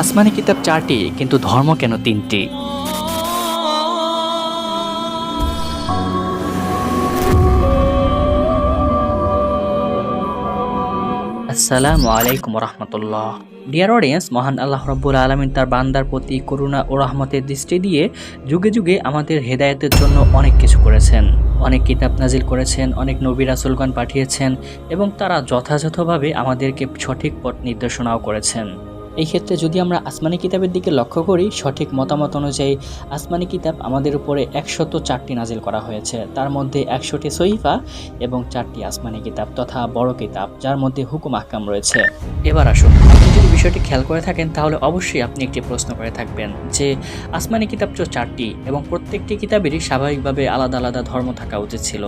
আসমানি কিতাব চারটি, কিন্তু ধর্ম কেন তিনটি? আসসালামু আলাইকুম রহমতুল্লাহ ডিয়ার অডিয়েন্স মহান আল্লাহ রব্বুল আলমিন তার বান্দার প্রতি করুণা ও রহমতের দৃষ্টি দিয়ে যুগে যুগে আমাদের হেদায়েতের জন্য অনেক কিছু করেছেন। অনেক কিতাব নাজিল করেছেন, অনেক নবী রাসুলগণ পাঠিয়েছেন এবং তারা যথাযথভাবে আমাদেরকে সঠিক পথ নির্দেশনাও করেছেন। এই ক্ষেত্রে যদি আমরা আসমানি কিতাবের দিকে লক্ষ্য করি, সঠিক মতামত অনুযায়ী আসমানি কিতাব আমাদের উপরে একশত চারটি নাজিল করা হয়েছে। তার মধ্যে একশোটি সহিফা এবং চারটি আসমানি কিতাব তথা বড় কিতাব, যার মধ্যে হুকুম আহকাম রয়েছে। এবার আসুন, আপনি যদি বিষয়টি খেয়াল করে থাকেন, তাহলে অবশ্যই আপনি একটি প্রশ্ন করে থাকবেন যে, আসমানি কিতাব তো চারটি এবং প্রত্যেকটি কিতাবেরই স্বাভাবিকভাবে আলাদা আলাদা ধর্ম থাকা উচিত ছিল।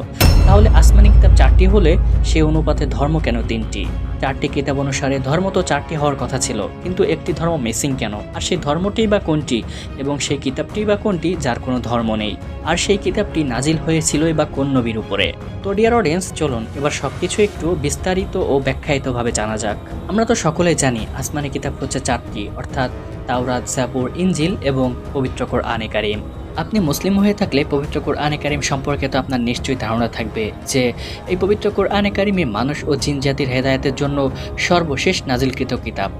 তাহলে আসমানি কিতাব চারটি হলে সেই অনুপাতে ধর্ম কেন তিনটি? চারটি কিতাব অনুসারে ধর্ম তো চারটি হওয়ার কথা ছিল, কিন্তু একটি ধর্ম মিসিং কেন? আর সেই ধর্মটিই বা কোনটি? এবং সেই কিতাবটি বা কোনটি যার কোনো ধর্ম নেই? আর সেই কিতাবটি নাজিল হয়েছিলই বা কোন নবীর উপরে? তো ডিয়ার অডিয়েন্স চলুন এবার সবকিছু একটু বিস্তারিত ও ব্যাখ্যায়িতভাবে জানা যাক। আমরা তো সকলেই জানি আসমানি কিতাব হচ্ছে চারটি, অর্থাৎ তাওরাত জাপুর ইঞ্জিল এবং পবিত্র আনে কারিম। আপনি মুসলিম হয়ে থাকলে পবিত্র কোরআনে কারিম সম্পর্কে তো আপনার নিশ্চয়ই ধারণা থাকবে যে এই পবিত্র কোরআনে কারিমে মানুষ ও জিন জাতির হেদায়তের জন্য সর্বশেষ নাজিলকৃত কিতাব।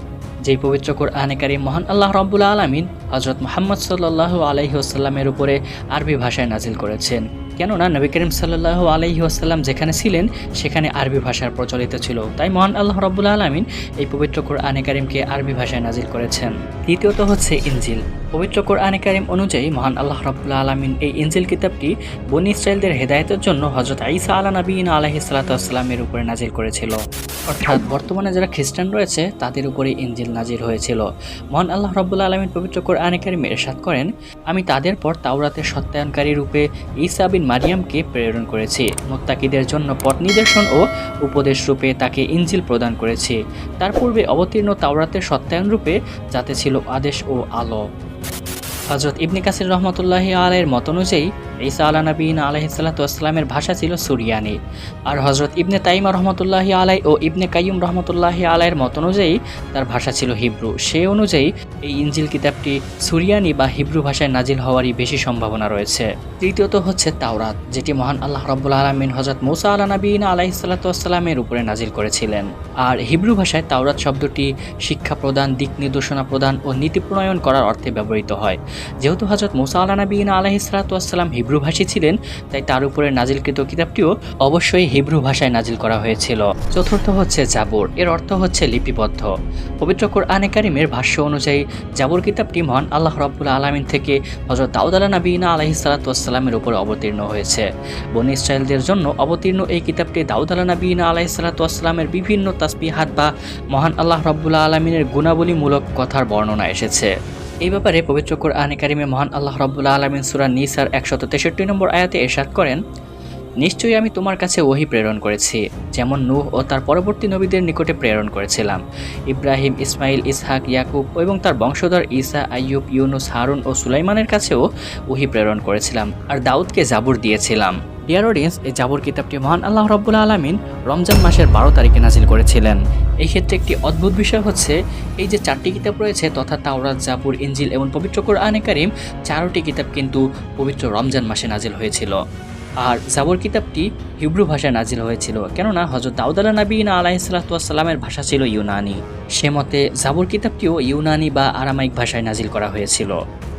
যেই পবিত্র কোরআনে কারিম মহান আল্লাহ রব্বুল আলমিন হজরত মোহাম্মদ সাল্লাহ আলহি আসাল্লামের উপরে আরবি ভাষায় নাজিল করেছেন। কেননা নবী করিম সাল্লাহ আলহি আসাল্লাম যেখানে ছিলেন, সেখানে আরবি ভাষার প্রচলিত ছিল। তাই মহান আল্লাহ রব্বুল আলমিন এই পবিত্র কোরআনে কারিমকে আরবি ভাষায় নাজিল করেছেন। দ্বিতীয়ত হচ্ছে ইঞ্জিল পবিত্র কোরআনে কারিম অনুযায়ী মহান আল্লাহ রব্বুল্লা আলমিন এই ইঞ্জিল কিতাবটি বনি ইসরায়েলদের হেদায়তের জন্য হজরত আইসা আলা নবীন আলহি সাল্লাতামের উপরে নাজিল করেছিল। অর্থাৎ বর্তমানে যারা খ্রিস্টান রয়েছে, তাদের উপরে ইঞ্জিল নাজিল হয়েছিল। মহান আল্লাহ রব্বুল্লা আলমিন পবিত্র কোরআনে কারিম এরশাদ করেন, আমি তাদের পর তাওরাতের সত্যায়নকারী রূপে ঈসা বিন মারিয়ামকে প্রেরণ করেছি। মোত্তাকিদের জন্য পথ নিদর্শন ও উপদেশ রূপে তাকে ইঞ্জিল প্রদান করেছি। তার পূর্বে অবতীর্ণ তাওরাতের সত্যায়ন রূপে যাতে ছিল আদেশ ও আলো। হজরত ইবনে কাসির রহমতুল্লাহ আলের মত অনুযায়ী ঈসা আলা নবীন আলহিসাল্লাতামের ভাষা ছিল সুরিয়ানি। আর হজরত ইবনে তাইমা রহমতুল্লাহি আলাই ও ইবনে কাইয়ুম রহমতুল্লাহি আলাইয়ের মত অনুযায়ী তার ভাষা ছিল হিব্রু। সে অনুযায়ী এই ইঞ্জিল কিতাবটি সুরিয়ানি বা হিব্রু ভাষায় নাজিল হওয়ারই বেশি সম্ভাবনা রয়েছে। তৃতীয়ত হচ্ছে তাওরাত, যেটি মহান আল্লাহ রব্বুল আলমিন হজরত মৌসা আলা নবীন আলাইসাল্লাতামের উপরে নাজিল করেছিলেন। আর হিব্রু ভাষায় তাওরাত শব্দটি শিক্ষা প্রদান, দিক নির্দেশনা প্রদান ও নীতি প্রণয়ন করার অর্থে ব্যবহৃত হয়। যেহেতু হজরত মুসা আলা নবীন আলাহিসাল্লাম হিব্রু ভাষী ছিলেন, তাই তার উপরে নাজিলকৃত কিতাবটিও অবশ্যই হিব্রু ভাষায় নাজিল করা হয়েছিল। চতুর্থ হচ্ছে জাবর, এর অর্থ হচ্ছে লিপিবদ্ধ। পবিত্র কোরআনে কারিমের ভাষ্য অনুযায়ী, জাবর কিতাবটি মহান আল্লাহ রব্বুল আলমিন থেকে হজরত দাউদ আলা নবীনা আলাহিসাল্লাতামের উপর অবতীর্ণ হয়েছে। বনি ইসরায়েলদের জন্য অবতীর্ণ এই কিতাবটি দাউদ আলা নবীনা আলাহিসাল্লাতামের বিভিন্ন তাসবিহাত বা মহান আল্লাহ রব্বুল্লা আলমিনের গুণাবলীমূলক কথার বর্ণনা এসেছে। এই ব্যাপারে পবিত্র কোরআনে কারিমে মহান আল্লাহ রব্বুল্লা আলমিন সুরা নিসার একশত তেষট্টি নম্বর আয়াতে এরশাদ করেন, নিশ্চয়ই আমি তোমার কাছে ওহি প্রেরণ করেছি, যেমন নূহ ও তার পরবর্তী নবীদের নিকটে প্রেরণ করেছিলাম। ইব্রাহিম, ইসমাইল, ইসহাক, ইয়াকুব এবং তার বংশধর ঈসা, আইয়ুব, ইউনুস, হারুন ও সুলাইমানের কাছেও ওহি প্রেরণ করেছিলাম, আর দাউদকে জাবুর দিয়েছিলাম। ডিয়ার অডিয়েন্স এই জাবর কিতাবটি মহান আল্লাহ রব্বুল আলমিন রমজান মাসের বারো তারিখে নাজিল করেছিলেন। এই ক্ষেত্রে একটি অদ্ভুত বিষয় হচ্ছে, এই যে চারটি কিতাব রয়েছে, তথা তাওরাত জাপুর ইঞ্জিল এবং পবিত্র কোরআনে কারিম, চারোটি কিতাব কিন্তু পবিত্র রমজান মাসে নাজিল হয়েছিল। আর জাবর কিতাবটি হিব্রু ভাষায় নাজিল হয়েছিল, কেননা হজরত দাউদাল্লা নবীন আলাইসালাতামের ভাষা ছিল ইউনানি। সে মতে জাবর কিতাবটিও ইউনানি বা আরামাইক ভাষায় নাজিল করা হয়েছিল।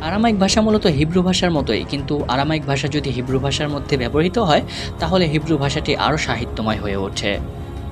আরামাইক ভাষা মূলত হিব্রু ভাষার মতোই, কিন্তু আরামাইক ভাষা যদি হিব্রু ভাষার মধ্যে ব্যবহৃত হয়, তাহলে হিব্রু ভাষাটি আরও সাহিত্যময় হয়ে ওঠে।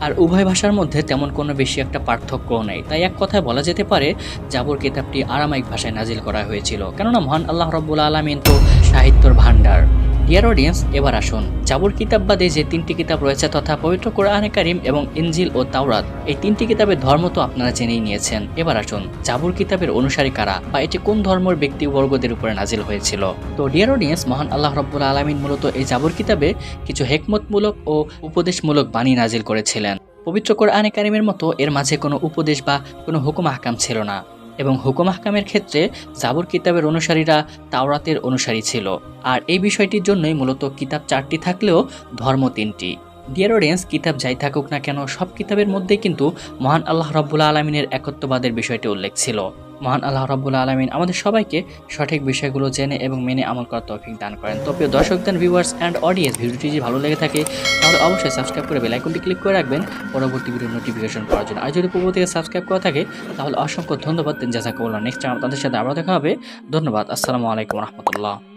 আর উভয় ভাষার মধ্যে তেমন কোনো বেশি একটা পার্থক্যও নেই। তাই এক কথায় বলা যেতে পারে, জাবর কিতাবটি আরামাইক ভাষায় নাজিল করা হয়েছিল, কেননা মহান আল্লাহ রব্বুল আলমিন তো সাহিত্যর ভাণ্ডার। ডিয়ার অডিয়েন্স এবার আসুন। জাবুর কিতাব বাদে যে তিনটি কিতাব রয়েছে তথা পবিত্র কোরআনে কারিম এবং ইনজিল ও তাওরাত, এই তিনটি কিতাবের ধর্ম তো আপনারা জেনেই নিয়েছেন। এবার আসুন, জাবুর কিতাবের অনুসারী কারা বা এটি কোন ধর্মের ব্যক্তিবর্গদের উপরে নাজিল হয়েছিল? তো ডিয়ার অডিয়েন্স মহান আল্লাহ রব্বুল আলমিন মূলত এই জাবুর কিতাবে কিছু হেকমতমূলক ও উপদেশমূলক বাণী নাজিল করেছিলেন। পবিত্র কোরআনে কারিমের মতো এর মাঝে কোনো উপদেশ বা কোনো হুকুম আহকাম ছিল না। এবং হুকুম আহকামের ক্ষেত্রে জাবর কিতাবের অনুসারীরা তাওরাতের অনুসারী ছিল। আর এই বিষয়টির জন্যই মূলত কিতাব চারটি থাকলেও ধর্ম তিনটি। ডিয়ারোডেন্স কিতাব যাই থাকুক না কেন, সব কিতাবের মধ্যে কিন্তু মহান আল্লাহ রব্বুল্লা আলমিনের একত্ববাদের বিষয়টি উল্লেখ ছিল। মহান আল্লাহ রাবুল আলমিন আমাদের সবাইকে সঠিক বিষয়গুলো জেনে এবং মেনে আমল করার তৌফিক দান করেন। তো প্রিয় দর্শক দেন ভিউয়ার্স অ্যান্ড অডিয়েন্স ভিডিওটি যদি ভালো লেগে থাকে, তাহলে অবশ্যই সাবস্ক্রাইব করে বেলাইকনটি ক্লিক করে রাখবেন। পরবর্তী ভিডিও নোটিফিকেশন পাওয়ার জন্য। আর যদি পূর্ব থেকে সাবস্ক্রাইব করা থাকে, তাহলে অসংখ্য ধন্যবাদ যা করলাম নেক্সট টাইম আপনাদের সাথে আবার দেখা হবে। ধন্যবাদ। আসসালামু আলাইকুম রহমতুল্লাহ।